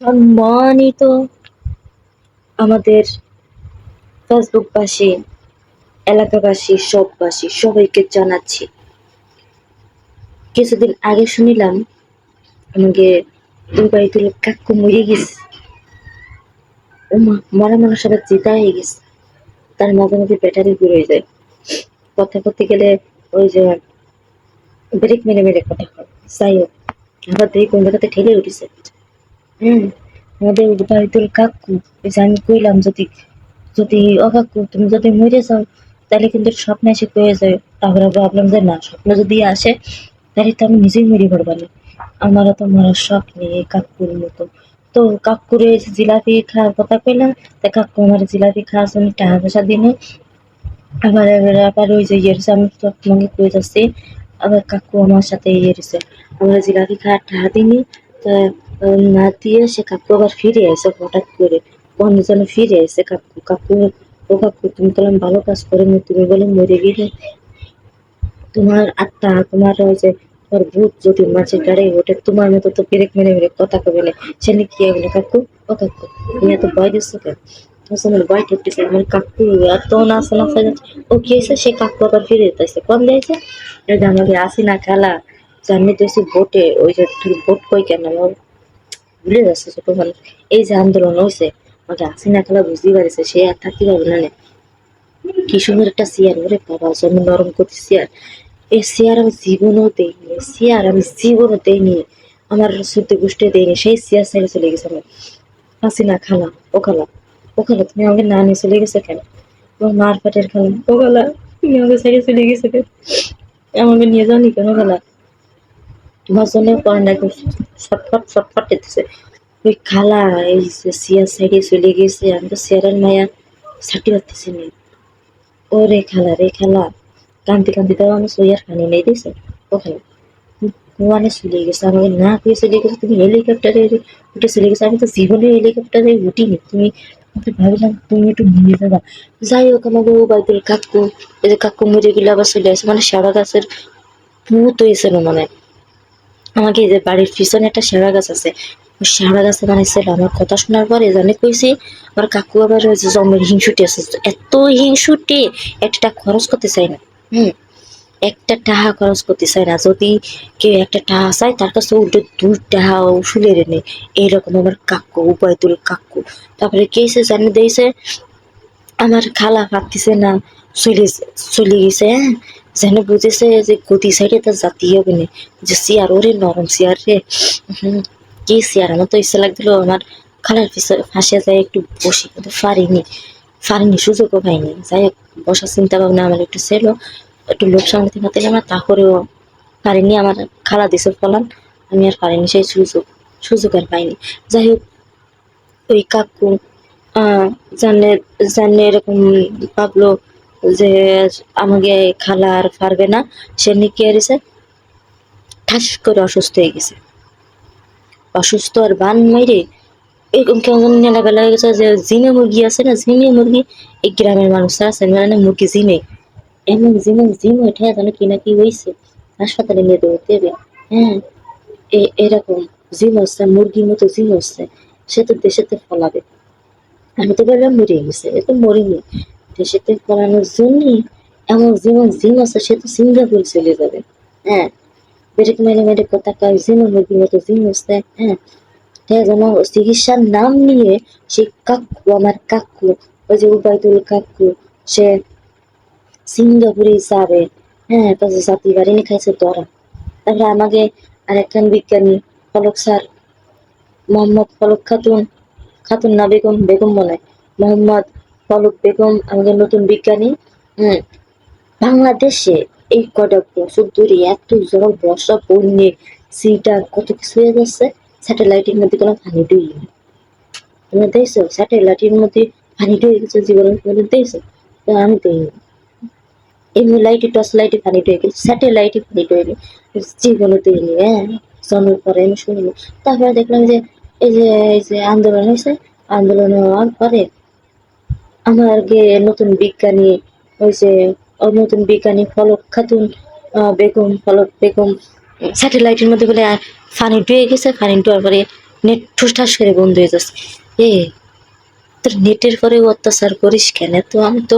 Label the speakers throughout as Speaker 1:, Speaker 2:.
Speaker 1: সম্মানিত আমাদের ফেসবুকবাসী, এলাকাবাসী, সববাসী, সবাইকে জানাচ্ছি। কিছুদিন আগে শুনিলাম আমাকে দুবাইতুল কাকু মরে গেছে। মরা মানুষ আবার জিতা হয়ে গেছে। তার মাঝে মাঝে ব্যাটারি ঘুরে যায়। কথা করতে গেলে ওই যে ব্রেক মেরে মেরে কথা হয় যাই হোক, আবার দেখি কোন জায়গাতে ঠেলে উঠেছে। হুম আমাদের উদয়তুল কাকু যে আমি কইলাম যদি যদি ও কাকু তুমি যদি মরে যাও তাহলে কিন্তু স্বপ্নে এসে পেয়ে যায়। তারপরে ভাবলাম যে না স্বপ্ন যদি আসে তাহলে তো আমি নিজেই মরে পড়বানি আমারও তো মরার শখ নেই কাকুর মতো। তো কাকুরে জিলাপি খাওয়ার কথা কইলাম তা কাকু আমার জিলাপি খাওয়ার জন্য টাকা পয়সা দিনে আবার এবার আবার ওই যে ইয়ে রয়েছে, আমি তো কই যাচ্ছি আবার কাকু আমার সাথে ইয়ে রয়েছে। আমরা জিলাপি খাওয়ার টাকা দিনি তা না দিয়ে সে কাকু আবার ফিরে আসে হঠাৎ করে বন্ধু যেন ফিরে আসে কাকু কাকু ও কাকু তুমি তো ভালো কাজ করে তুমি বলে মরে গেলে। তোমার আত্মা, তোমার ওই যে, তোমার ভূত যদি মাঝে গাড়ি ওঠে, তোমার মতো তো ব্রেক মেরে মেরে কথা কবে না। সে কি হবে কাকু? ও কাকু, তুমি এত ভয় দিচ্ছ কেন? আমার ভয় ঠেকতেছে, আমার কাকু এত নাচা নাচা যাচ্ছে। ও কি হয়েছে? সে কাকু আবার ফিরে যেতেছে কম দিয়েছে যে আমাকে আসি না খেলা। জানি তো ভোটে, ওই যে ভোট কই কেন? ভুলে যাচ্ছে ছোট এই যে আন্দোলন হয়েছে আমাকে আসি না খেলা বুঝতেই পারছে, সে আর থাকতে পারবে না নে। কি সুন্দর একটা চেয়ার, ওরে বাবা জন্য নরম করতে চেয়ার। এই চেয়ার আমি জীবনেও দেইনি চেয়ার আমি জীবনও দেইনি। আমার শুদ্ধ গোষ্ঠী দেয়নি সেই চেয়ার ছেড়ে চলে গেছে আমার। আসি না খালা, ও খালা ও খালা, তুমি আমাকে না নিয়ে চলে গেছে কেন? তোমার মার পেটের খালা, ও খালা, তুমি আমাকে ছেড়ে চলে গেছে কেন? আমাকে নিয়ে যাওনি কেন খালা? তোমার জন্য পড়াটা একদম ছটফট ছটফট দিতেছে ওই খালা এই যে চেয়ার সাইডে চলে গেছে আমি তো চেয়ারের মায়া ছাটি পারতেছি না ও রে খালা রে খালা কান্তি কান্তি তো আমি সইয়ার খানি নেই দিছে ও খালা ওয়ানে চলে গেছে আমাকে না কয়ে চলে গেছে তুমি হেলিকপ্টারে উঠে চলে গেছে আমি তো জীবনে হেলিকপ্টারে উঠিনি তুমি আমি ভাবিলাম তুমি একটু নিয়ে যাবা যাই হোক আমাকে ও বাইতুল কাকু এই যে কাকু মরে গেলে আবার চলে আসে মানে সারা গাছের ভূত হয়েছিল মানে আমাকে যে বাড়ির পিছনে একটা শেওড়া গাছ আছে শেওড়া গাছে বানাইছিল আমার কথা শোনার পরে জানে কইছি, আমার কাকু আবার যে জমের হিংসুটি আছে এত হিংসুটি, একটা খরচ করতে চাই না। হুম, একটা টাকা খরচ করতে চাই না। যদি কেউ একটা টাকা চায়, তার কাছে উল্টো দুই টাকা উসুলে নেই এইরকম আমার কাকু, উপায়তুল কাকু। তারপরে কে এসে জানি দিয়েছে, আমার খালা ভাবতেছে না, চলে চলে গেছে হ্যাঁ? যেন বুঝেছে যে গতি সাইডে তার জাতি হবে না। যে চেয়ার ওরে নরম চেয়ার রে কি চেয়ার আমার তো ইচ্ছা লাগছিল আমার খালার পিছনে ফাঁসে যায় একটু বসি, কিন্তু পারিনি পারিনি সুযোগও পাইনি যাই হোক বসার চিন্তা ভাবনা আমার একটু ছিল একটু লোক সামলাতে পারছিলাম না তারপরেও পারিনি আমার খালা দিছে ফলান আমি আর পারিনি সেই সুযোগ সুযোগ আর পাইনি যাই হোক, ওই কাকু জানে জানে এরকম ভাবলো যে আমাকে খালা আর পারবে না, সে কি হারিয়েছে ঠাস করে অসুস্থ হয়ে গেছে। অসুস্থ আর বান মাইরে এরকম কেমন নেলা বেলা হয়ে গেছে যে জিনে মুরগি আছে না জিনে মুরগি, এই গ্রামের মানুষরা আছে মানে মুরগি জিনে এমন জিনে জিম ওঠে জানো কি না কি হয়েছে হাসপাতালে নিয়ে দেবো দেবে হ্যাঁ এরকম জিম হচ্ছে, মুরগির মতো জিম হচ্ছে, সে তো দেশেতে ফলাবে। আমি তো ভাবলাম মরে গেছে, এ তো মরিনি। দেশেতে ফলানোর জন্যই এমন যেমন জিম আছে সে তো সিঙ্গাপুর চলে যাবে হ্যাঁ ব্রেক মেরে মেরে কথা কয় জিম মুরগির মতো জিম হচ্ছে হ্যাঁ হ্যাঁ যেন চিকিৎসার নাম নিয়ে সে কাকু, আমার কাকু, ওই যে উবায়দুল কাকু, সে সিঙ্গাপুরে যাবে হ্যাঁ তাদের জাতি বাড়ি খাইছে ধরা তারপরে আমাকে আরেকজন বিজ্ঞানী, ফলক স্যার, মোহাম্মদ ফলক খাতুন খাতুন না, বেগম বেগম মনে। মোহাম্মদ ফলক বেগম আমাদের নতুন বিজ্ঞানী। হুম। বাংলাদেশে এই কটা বছর ধরে এত জল বর্ষা, বন্যে, সিটা, কত কিছু হয়ে যাচ্ছে স্যাটেলাইটের মধ্যে কোনো পানি ডুই তোমরা দেখছ? স্যাটেলাইটের মধ্যে পানি ডুয়ে গেছে মধ্যে, দেখছ? তো আমি দেইনি এমনি। লাইটে, টর্চ লাইটে পানি ডুয়ে গেছে, স্যাটেলাইটে পানি ডুয়ে গেছে। জীবনে দেইনি হ্যাঁ? জন্মের পরে আমি শুনিনি। তারপরে দেখলাম যে, এই যে এই যে আন্দোলন হয়েছে, আন্দোলন হওয়ার পরে আমার গে নতুন বিজ্ঞানী ওই যে নতুন বিজ্ঞানী ফলক খাতুন বেগম, ফলক বেগম, স্যাটেলাইটের মধ্যে বলে পানি ডুয়ে গেছে, ফানি ডুয়ার পরে নেট ঠুসঠাস করে বন্ধ হয়ে যাচ্ছে। এ, তোর নেটের পরে অত্যাচার করিস কেন? তো আমি তো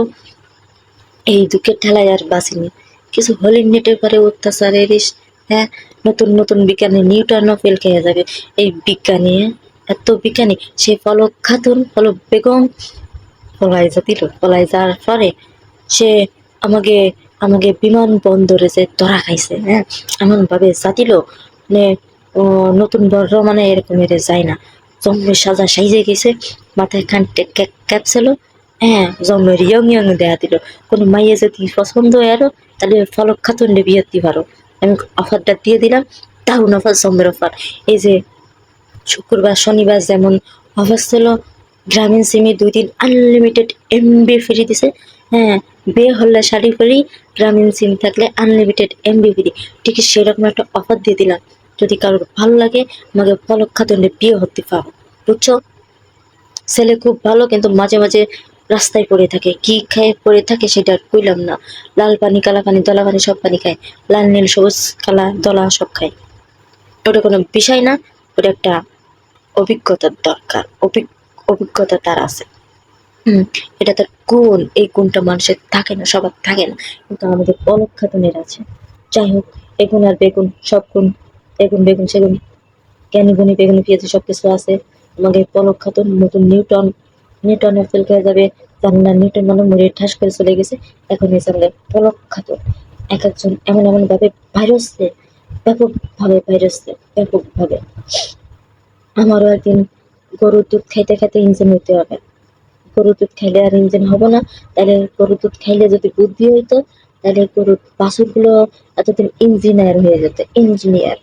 Speaker 1: এই দুঃখের ঠেলায় আর বাঁচিনি। কিছু হলির নেটের পরে অত্যাচার এরিস হ্যাঁ নতুন নতুন বিজ্ঞানী নিউটনও ফেল খেয়ে যাবে। এই বিজ্ঞানী? এত বিজ্ঞানী, সে ফলক খাতুন, ফলক বেগম পলাই যা দিল যাওয়ার পরে সে আমাকে আমাকে বিমানবন্দরে যে ধরা খাইছে হ্যাঁ? এমন ভাবে জাতিল মানে নতুন বড় মানে এরকম এর যায় না। জম্মের সাজা সাইজে গেছে, মাথায় খান ক্যাপ ছিল হ্যাঁ? জম্মের ইয়ং ইয়ং দেয়া দিল। কোনো মাইয়ে যদি পছন্দ হয় আরও, তাহলে ফলক খাতুন বিয়ে দিতে পারো। আমি অফারটা দিয়ে দিলাম, দারুণ অফার জম্মের অফার। এই যে শুক্রবার, শনিবার যেমন অফার ছিল গ্রামীণ সিমে দুই দিন আনলিমিটেড এমবি ফ্রি দিছে। হ্যাঁ বিয়ে হলে শাড়ি ফ্রি গ্রামীণ সিম থাকলে আনলিমিটেড এমবি ফ্রি ঠিক সেরকম একটা অফার দিয়ে দিলাম। যদি কারোর ভালো লাগে, আমাকে পলক খাতুনে বিয়ে হতে পারো। বুঝছ? ছেলে খুব ভালো, কিন্তু মাঝে মাঝে রাস্তায় পড়ে থাকে। কি খায় পড়ে থাকে সেটা আর কইলাম না। লাল পানি, কালা পানি, দলা পানি সব পানি খায়। লাল, নীল, সবুজ, কালা, দলা সব খায়। ওটা কোনো বিষয় না, ওটা একটা অভিজ্ঞতার দরকার। অভিজ্ঞ অভিজ্ঞতা তার আছে। হুম। এটা তার গুণ এই গুণটা মানুষের থাকে না সবার থাকে না কিন্তু আমাদের পলক খাতুনের আছে। যাই হোক এগুন আর বেগুন সব গুণ এগুন বেগুন সেগুন জ্ঞানী গুণী বেগুনি পেঁয়াজি সব কিছু আছে। আমাদের পলক খাতুন নতুন নিউটন নিউটনের ফেল খেয়ে যাবে জানি না নিউটন মানে মরে ঠাস করে চলে গেছে। এখন এসে আমাদের পলক খাতুন এক একজন এমন এমন ভাবে ভাইরাসে ব্যাপকভাবে ভাইরাসে ব্যাপকভাবে। আমারও একদিন গরুর দুধ খাইতে খাইতে ইঞ্জিন হইতে হবে। গরুর দুধ খাইলে আর ইঞ্জিন হব না। তাহলে গরুর দুধ খাইলে যদি বুদ্ধি হইতো, তাহলে গরুর বাছুরগুলো এতদিন ইঞ্জিনিয়ার হয়ে যেত, ইঞ্জিনিয়ার।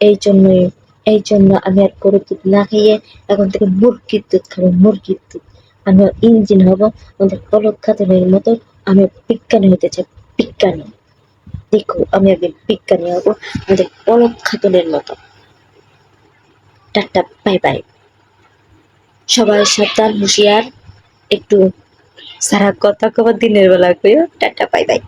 Speaker 1: এই জন্যই, এই জন্য আমি আর গরুর দুধ না খাইয়ে এখন থেকে মুরগির দুধ খাব, মুরগির দুধ। আমি ইঞ্জিন হব, আমাদের পলক খাতুনের মতো আমি বিজ্ঞানী হতে চাই, বিজ্ঞানী। দেখো, আমি একদিন বিজ্ঞানী হব, আমাদের পলক খাতুনের মতো। Tata, bye bye. সবাই সাবধান হুঁশিয়ার। একটু সারা কথা কবার দিনের বেলা কইও। Tata bye bye.